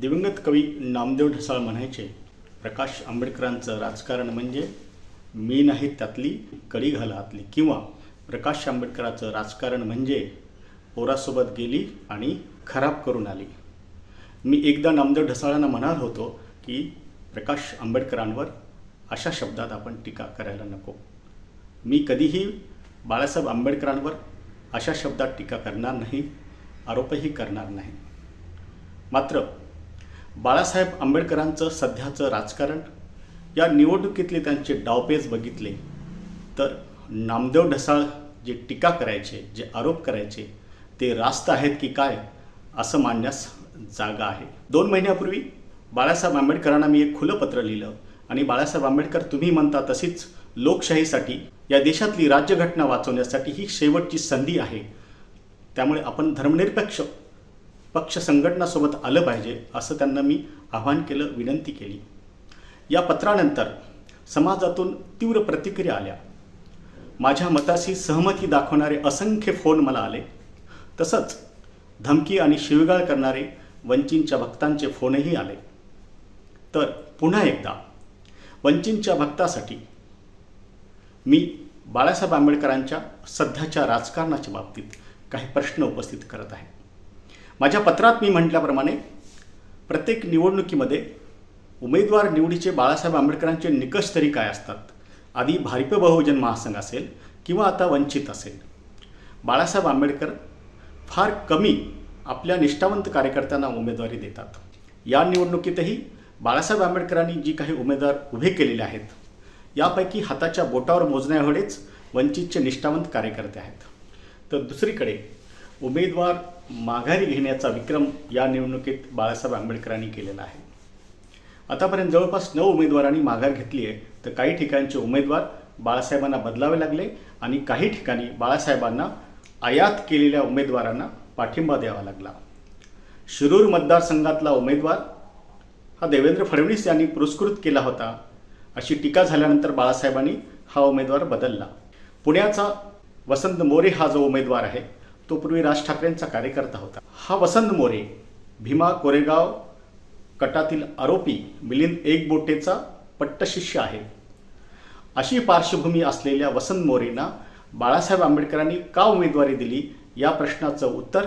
दिवंगत कवी नामदेव ढसाळ म्हणायचे प्रकाश आंबेडकरांचं राजकारण म्हणजे मी नाही त्यातली कडी घाला आतली. किंवा प्रकाश आंबेडकरांचं राजकारण म्हणजे पोरासोबत गेली आणि खराब करून आली. मी एकदा नामदेव ढसाळांना म्हणाल होतो की प्रकाश आंबेडकरांवर अशा शब्दात आपण टीका करायला नको. मी कधीही बाळासाहेब आंबेडकरांवर अशा शब्दात टीका करणार नाही आरोपही करणार नाही. मात्र बाळासाहेब आंबेडकरांचं सध्याचं राजकारण या निवडणुकीतले त्यांचे डावपेच बघितले तर नामदेव ढसाळ जे टीका करायचे जे आरोप करायचे ते रास्त आहेत की काय असं मांडण्यास जागा आहे. दोन महिन्यापूर्वी बाळासाहेब आंबेडकरांना मी एक खुलं पत्र लिहिलं आणि बाळासाहेब आंबेडकर तुम्ही म्हणता तशीच लोकशाहीसाठी या देशातली राज्यघटना वाचवण्यासाठी ही शेवटची संधी आहे. त्यामुळे आपण धर्मनिरपेक्ष पक्ष संघटनासोबत आलं पाहिजे असं त्यांना मी आवाहन केलं विनंती केली. या पत्रानंतर समाजातून तीव्र प्रतिक्रिया आल्या. माझ्या मताशी सहमती दाखवणारे असंख्य फोन मला आले. तसंच धमकी आणि शिवगाळ करणारे वंचितच्या भक्तांचे फोनही आले. तर पुन्हा एकदा वंचितच्या भक्तासाठी मी बाळासाहेब आंबेडकरांच्या सध्याच्या राजकारणाच्या बाबतीत काही प्रश्न उपस्थित करत आहे. माझ्या पत्रात मी म्हटल्याप्रमाणे प्रत्येक निवडणुकीमध्ये उमेदवार निवडीचे बाळासाहेब आंबेडकरांचे निकष तरी काय असतात? आधी भारिप बहुजन महासंघ असेल किंवा आता वंचित असेल. बाळासाहेब आंबेडकर फार कमी आपल्या निष्ठावंत कार्यकर्त्यांना उमेदवारी देतात. या निवडणुकीतही बाळासाहेब आंबेडकरांनी जी काही उमेदवार उभे केलेले आहेत यापैकी हाताच्या बोटावर मोजण्याएवढेच वंचितचे निष्ठावंत कार्यकर्ते आहेत. तर दुसरीकडे उमेदवार माघारी घेण्याचा विक्रम या निवडणुकीत बाळासाहेब आंबेडकरांनी केलेला आहे. आतापर्यंत जवळपास नऊ उमेदवारांनी माघार घेतली आहे. तर काही ठिकाणचे उमेदवार बाळासाहेबांना बदलावे लागले आणि काही ठिकाणी बाळासाहेबांना आयात केलेल्या उमेदवारांना पाठिंबा द्यावा लागला. शिरूर मतदारसंघातला उमेदवार हा देवेंद्र फडणवीस यांनी पुरस्कृत केला होता. अशी टीका झाल्यानंतर बाळासाहेबांनी हा उमेदवार बदलला. पुण्याचा वसंत मोरे हा जो उमेदवार आहे तो पूर्वी राज ठाकरेंचा कार्यकर्ता होता. हा वसंत मोरे भीमा कोरेगाव कटातील आरोपी मिलिंद एकबोटेचा पट्टशिष्य आहे. अशी पार्श्वभूमी असलेल्या वसंत मोरेंना बाळासाहेब आंबेडकरांनी का उमेदवारी दिली या प्रश्नाचं उत्तर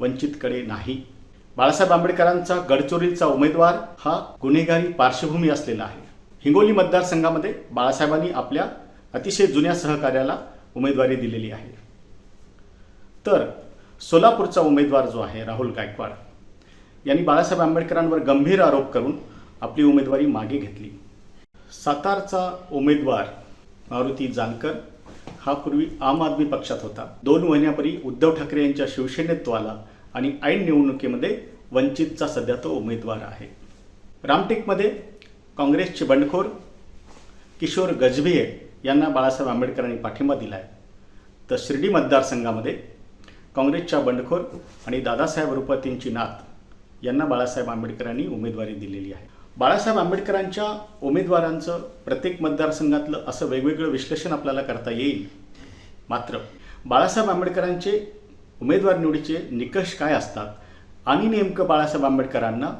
वंचितकडे नाही. बाळासाहेब आंबेडकरांचा गडचिरोलीचा उमेदवार हा गुन्हेगारी पार्श्वभूमी असलेला आहे. हिंगोली मतदारसंघामध्ये बाळासाहेबांनी आपल्या अतिशय जुन्या सहकार्याला उमेदवारी दिलेली आहे. तर सोलापूरचा उमेदवार जो आहे राहुल गायकवाड यांनी बाळासाहेब आंबेडकरांवर गंभीर आरोप करून आपली उमेदवारी मागे घेतली. सातारचा उमेदवार मारुती जानकर हा पूर्वी आम आदमी पक्षात होता. दोन महिन्यापूर्वी उद्धव ठाकरे यांच्या शिवसेनेत तो आला आणि ऐन निवडणुकीमध्ये वंचितचा सध्या तो उमेदवार आहे. रामटेकमध्ये काँग्रेसचे बंडखोर किशोर गजभिये यांना बाळासाहेब आंबेडकरांनी पाठिंबा दिला आहे तर शिर्डी मतदारसंघामध्ये काँग्रेसच्या बंडखोर आणि दादासाहेब रुपतींची नात यांना बाळासाहेब आंबेडकरांनी उमेदवारी दिलेली आहे. बाळासाहेब आंबेडकरांच्या उमेदवारांचं प्रत्येक मतदारसंघातलं असं वेगवेगळं विश्लेषण आपल्याला करता येईल. मात्र बाळासाहेब आंबेडकरांचे उमेदवार निवडीचे निकष काय असतात आणि नेमकं बाळासाहेब आंबेडकरांना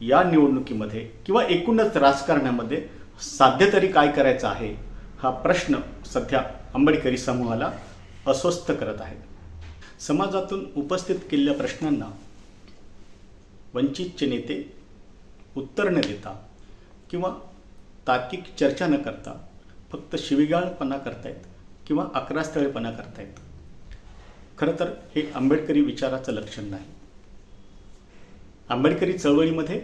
या निवडणुकीमध्ये किंवा एकूणच राजकारणामध्ये साध्य तरी काय करायचं आहे हा प्रश्न सध्या आंबेडकरी समूहाला अस्वस्थ करत आहे समाजातून उपस्थित केलेल्या प्रश्नांना वंचितचे नेते उत्तर न देता किंवा तार्किक चर्चा न करता फक्त शिवीगाळपणा करतायत किंवा अकरास्थळेपणा करतायत. खरं तर हे आंबेडकरी विचाराचं लक्षण नाही. आंबेडकरी चळवळीमध्ये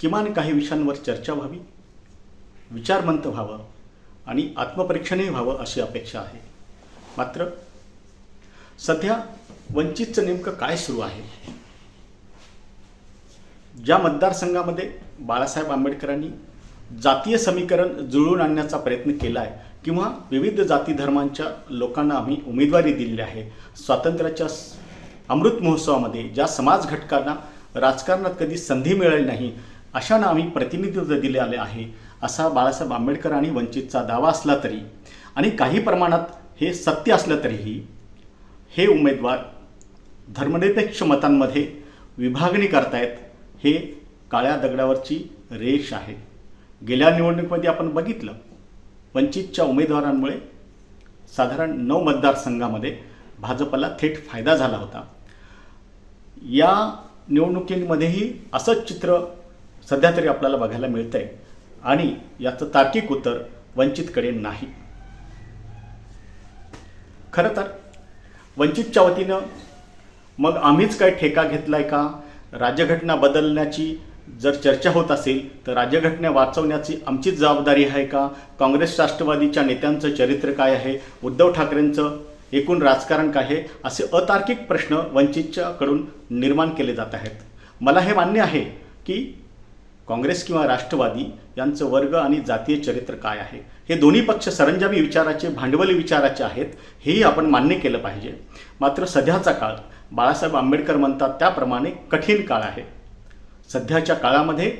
किमान काही विषयांवर चर्चा व्हावी विचारमंत व्हावं आणि आत्मपरीक्षणही व्हावं अशी अपेक्षा आहे. मात्र सध्या वंचितचं नेमकं काय सुरू आहे? ज्या मतदारसंघामध्ये बाळासाहेब आंबेडकरांनी जातीय समीकरण जुळवून आणण्याचा प्रयत्न केला आहे किंवा विविध जाती धर्मांच्या लोकांना आम्ही उमेदवारी दिलेली आहे स्वातंत्र्याच्या अमृत महोत्सवामध्ये ज्या समाज घटकांना राजकारणात कधी संधी मिळाली नाही अशांना आम्ही प्रतिनिधित्व दिले आले आहे असा बाळासाहेब आंबेडकर आणि वंचितचा दावा असला तरी. आणि काही प्रमाणात हे सत्य असलं तरीही हे उमेदवार धर्मनिरपेक्ष मतांमध्ये विभागणी करतायत हे काळ्या दगडावरची रेष आहे. गेल्या निवडणुकीमध्ये आपण बघितलं वंचितच्या उमेदवारांमुळे साधारण नऊ मतदारसंघामध्ये भाजपला थेट फायदा झाला होता. या निवडणुकींमध्येही असंच चित्र सध्या तरी आपल्याला बघायला मिळतं आहे आणि याचं तार्किक उत्तर वंचितकडे नाही. खरं तर वंचितच्या वतीनं. मग आम्हीच काय ठेका घेतलाय का? राज्यघटना बदलण्याची जर चर्चा होत असेल तर राज्यघटना वाचवण्याची आमचीच जबाबदारी आहे का? काँग्रेस राष्ट्रवादीच्या नेत्यांचं चरित्र काय आहे? उद्धव ठाकरेंचं एकूण राजकारण काय आहे? असे अतार्किक प्रश्न वंचितच्याकडून निर्माण केले जात आहेत. मला हे मान्य आहे की काँग्रेस किंवा राष्ट्रवादी यांचं वर्ग आणि जातीय चरित्र काय आहे? हे दोन्ही पक्ष सरंजामी विचाराचे भांडवली विचाराचे आहेत हेही आपण मान्य केलं पाहिजे. मात्र सध्याचा काळ बाळासाहेब आंबेडकर म्हणतात त्याप्रमाणे कठीण काळ आहे. सध्याच्या काळामध्ये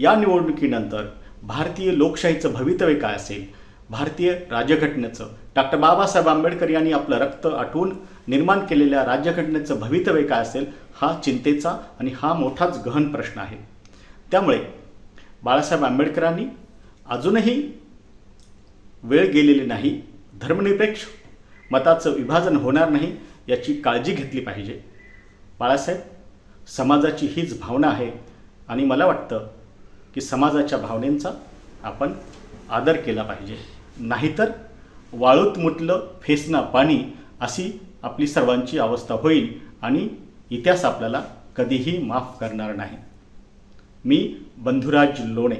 या निवडणुकीनंतर भारतीय लोकशाहीचं भवितव्य काय असेल? भारतीय राज्यघटनेचं डॉक्टर बाबासाहेब आंबेडकर यांनी आपलं रक्त आटवून निर्माण केलेल्या राज्यघटनेचं भवितव्य काय असेल? हा चिंतेचा आणि हा मोठाच गहन प्रश्न आहे. त्यामुळे बाळासाहेब आंबेडकरांनी अजूनही वेळ गेलेली नाही धर्मनिरपेक्ष मताचं विभाजन होणार नाही याची काळजी घेतली पाहिजे. बाळासाहेब समाजाची हीच भावना आहे आणि मला वाटतं की समाजाच्या भावनेचा आपण आदर केला पाहिजे. नाहीतर वाळूत मुटलं फेसना पाणी अशी आपली सर्वांची अवस्था होईल आणि इतिहास आपल्याला कधीही माफ करणार नाही. मी बंधुराज लोणे.